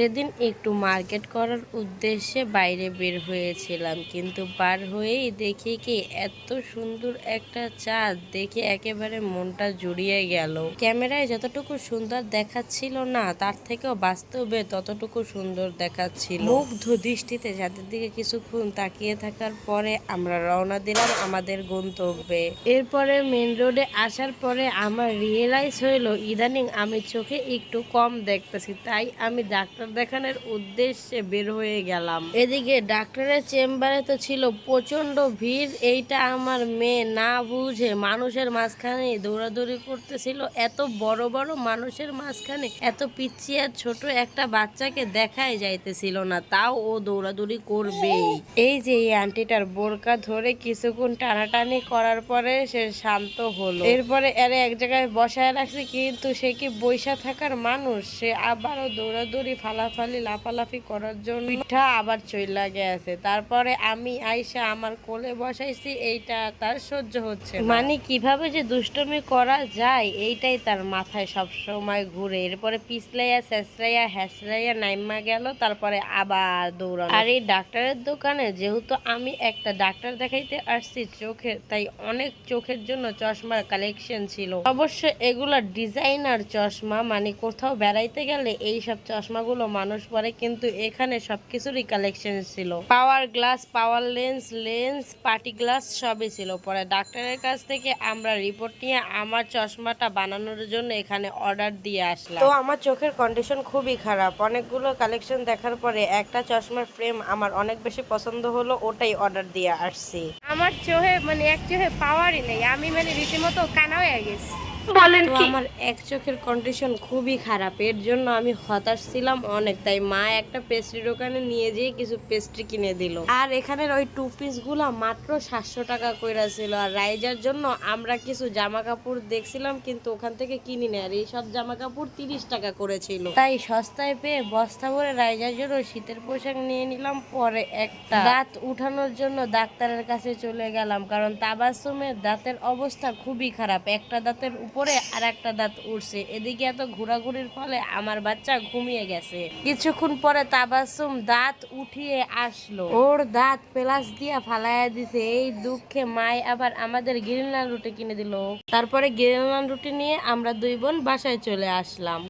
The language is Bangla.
সেদিন একটু মার্কেট করার উদ্দেশ্যে বাইরে বের হয়েছিলাম, কিন্তু বার হয়েই দেখি কি এত সুন্দর একটা চাঁদ দেখে একেবারে মনটা জুড়িয়ে গেল। ক্যামেরায় যতটুকু সুন্দর দেখাচ্ছিল না, তার থেকেও বাস্তবে ততটুকু সুন্দর দেখাচ্ছিল। মুগ্ধ দৃষ্টিতে চাঁদের দিকে কিছুক্ষণ তাকিয়ে থাকার পরে আমরা রওনা দিলাম আমাদের গন্তব্যে। এরপরে মেন রোডে আসার পরে আমার রিয়েলাইজ হইল, ইদানিং আমি চোখে একটু কম দেখতেছি, তাই আমি ডাক্তার দেখানোর উদ্দেশ্যে বের হয়ে গেলাম। এদিকে ডাক্তারের চেম্বারে তো ছিল প্রচণ্ড ভিড়। এইটা আমার মেয়ে না বুঝে মানুষের মাঝখানে দৌড়াদৌড়ি করতেছিল। এত বড় বড় মানুষের মাঝখানে এত পিচ্ছি আর ছোট একটা বাচ্চাকে দেখাই যাইতেছিল না। তাও ও দৌড়াদৌড়ি করবেই। এই যে এই আন্টিটার বোরকা ধরে কিছুক্ষণ টানাটানি করার পরে সে শান্ত হলো। এরপরে এরে এক জায়গায় বসায় রাখছে, কিন্তু সে কি বৈশা থাকার মানুষ? সে আবারও দৌড়াদৌড়ি ফালাফালি লাফালাফি করার জন্য পিঠা আবার চইলা গেছে। তারপরে আমি আইসা আমার কোলে বসাইছি এইটা তার সহ্য হচ্ছে মানে কীভাবে যে দুষ্টমি করা যায় এইটাই তার মাথায় সব সময় ঘুরে। এরপরে পিছলাইয়া শেষরাইয়া হ্যাসরাইয়া নাইমা গেল তারপরে আবার দৌড়ানো আর এই ডাক্তারের দোকানে যেহেতু আমি একটা ডাক্তার দেখাইতে আসছি চোখের তাই অনেক চোখের জন্য চশমার কালেকশন ছিল। অবশ্য এগুলো ডিজাইনার চশমা মানে কোথাও বেড়াইতে গেলে এই সব চশমাগুলো মানুষ পরে কিন্তু এখানে সবকিছুরই কালেকশন ছিল। Power glass power lens lens party glass সবই ছিল। পরে ডাক্তারের কাছ থেকে আমরা রিপোর্ট নিয়ে আমার চশমাটা বানানোর জন্য এখানে অর্ডার দিয়ে আসলাম। তো আমার চোখের কন্ডিশন খুবই খারাপ। অনেকগুলো কালেকশন দেখার পরে একটা চশমার ফ্রেম আমার অনেক বেশি পছন্দ হলো ওটাই অর্ডার দিয়ে আসছি। আমার চোখে মানে এক চোখে পাওয়ারই নেই। আমি মানে রীতিমতো কানা হয়ে গেছি। তো আমার এক চোখের কন্ডিশন খুবই খারাপ। এর জন্য আমি হতাশ ছিলাম অনেক তাই মা একটা পেস্ট্রি দোকানে নিয়ে যেয়ে কিছু পেস্ট্রি কিনে দিল। আর এখানের ওই টু পিসগুলা মাত্র সাতশো টাকা কইরা ছিল। আর রাইজার জন্য আমরা কিছু জামা কাপড় দেখছিলাম কিন্তু ওখান থেকে কিনি না আর এই সব জামা কাপড় তিরিশ টাকা করেছিল তাই সস্তায় পেয়ে বস্তা ভরে রাইজার জন্য শীতের পোশাক নিয়ে নিলাম পরে একটা দাঁত উঠানোর জন্য ডাক্তারের কাছে চলে গেলাম। কারণ তাবাসুমের দাঁতের অবস্থা খুবই খারাপ। একটা দাঁতের উপরে আর একটা দাঁত উঠছে এদিকে এত ঘোরাঘুরির ফলে আমার বাচ্চা ঘুমিয়ে গেছে। কিছুক্ষণ পরে তাবাসুম দাঁত উঠিয়ে আসলো। ওর দাঁত পেলাস দিয়া ফালাইয়া দিছে। এই দুঃখে মাই আবার আমাদের গ্রিনল্যান্ড রুটি কিনে দিল। তারপরে গ্রিনল্যান্ড রুটি নিয়ে আমরা দুই বোন বাসায় চলে আসলাম।